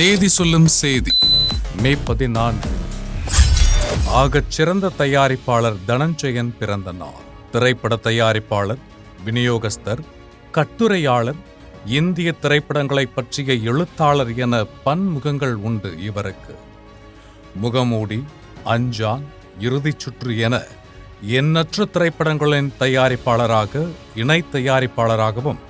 தேதி சொல்லும் செய்தி. மே பதினான்கு. ஆகச் சிறந்த தயாரிப்பாளர் தனஞ்சயன் பிறந்த நாள் திரைப்பட தயாரிப்பாளர் விநியோகஸ்தர் கட்டுரையாளர் இந்திய திரைப்படங்களை பற்றிய எழுத்தாளர் என பன்முகங்கள் உண்டு இவருக்கு. முகமூடி அஞ்சான் இறுதிச் சுற்று என எண்ணற்ற திரைப்படங்களின் தயாரிப்பாளராக இணை தயாரிப்பாளராகவும்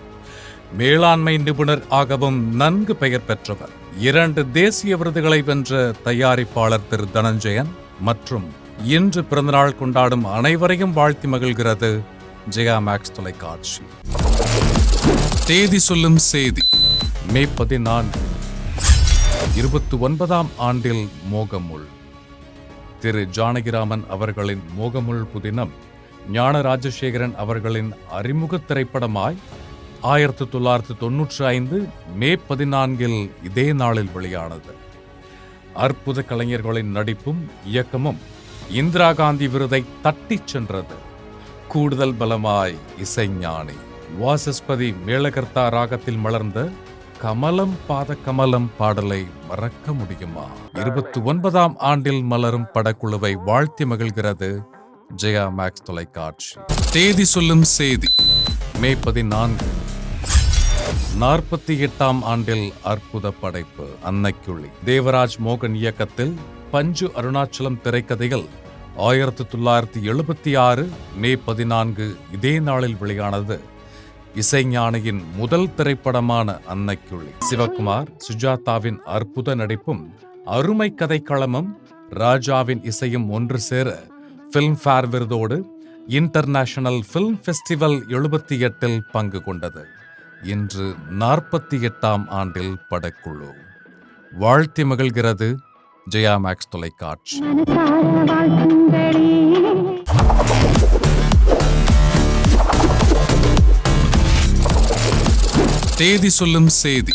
மேலாண்மை நிபுணர் ஆகவும் நன்கு பெயர் பெற்றவர். இரண்டு தேசிய விருதுகளை வென்ற தயாரிப்பாளர் திரு தனஞ்சயன் மற்றும் இன்று பிறந்தநாள் கொண்டாடும் அனைவரையும் வாழ்த்தி மகிழ்கிறது ஜெயா மேக்ஸ் தொலைக்காட்சி. தேதி சொல்லும் செய்தி மே பதினான்கு இருபத்தி ஒன்பதாம் ஆண்டில் மோகமுள். திரு ஜானகிராமன் அவர்களின் மோகமுள் புதினம் ஞான ராஜசேகரன் அவர்களின் அறிமுக திரைப்படமாய் ஆயிரத்தி தொள்ளாயிரத்தி தொன்னூற்றி ஐந்து மே பதினான்கில் இதே நாளில் வெளியானது. அற்புத கலைஞர்களின் நடிப்பும் இயக்கமும் இந்திரா காந்தி விருதை தட்டிச் சென்றது. கூடுதல் பலமாய் இசைஞானி வாசஸ்பதி மேலகர்த்தா ராகத்தில் மலர்ந்த கமலம் பாத கமலம் பாடலை மறக்க முடியுமா? இருபத்தி ஒன்பதாம் ஆண்டில் மலரும் படக்குழுவை வாழ்த்தி மகிழ்கிறது ஜெயா மேக்ஸ் தொலைக்காட்சி. தேதி சொல்லும் செய்தி மே பதினான்கு. நாற்பத்தி எட்டாம் ஆண்டில் அற்புத படைப்பு அன்னைக்குள்ளி. தேவராஜ் மோகன் இயக்கத்தில் பஞ்சு அருணாச்சலம் திரைக்கதைகள் ஆயிரத்தி தொள்ளாயிரத்தி எழுபத்தி ஆறு மே பதினான்கு இதே நாளில் வெளியானது. இசைஞானியின் முதல் திரைப்படமான அன்னைக்குள்ளி. சிவகுமார் சுஜாதாவின் அற்புத நடிப்பும் அருமை கதைக்களமும் ராஜாவின் இசையும் ஒன்று சேர ஃபிலிம்ஃபேர் விருதோடு இன்டர்நேஷனல் ஃபிலிம் ஃபெஸ்டிவல் எழுபத்தி எட்டில் பங்கு கொண்டது. இன்று நாற்பத்தி எட்டாம் ஆண்டில் படக்குழு. வாழ்த்தி மகிழ்கிறது ஜெயா மேக்ஸ் தொலைக்காட்சி. தேதி சொல்லும் செய்தி.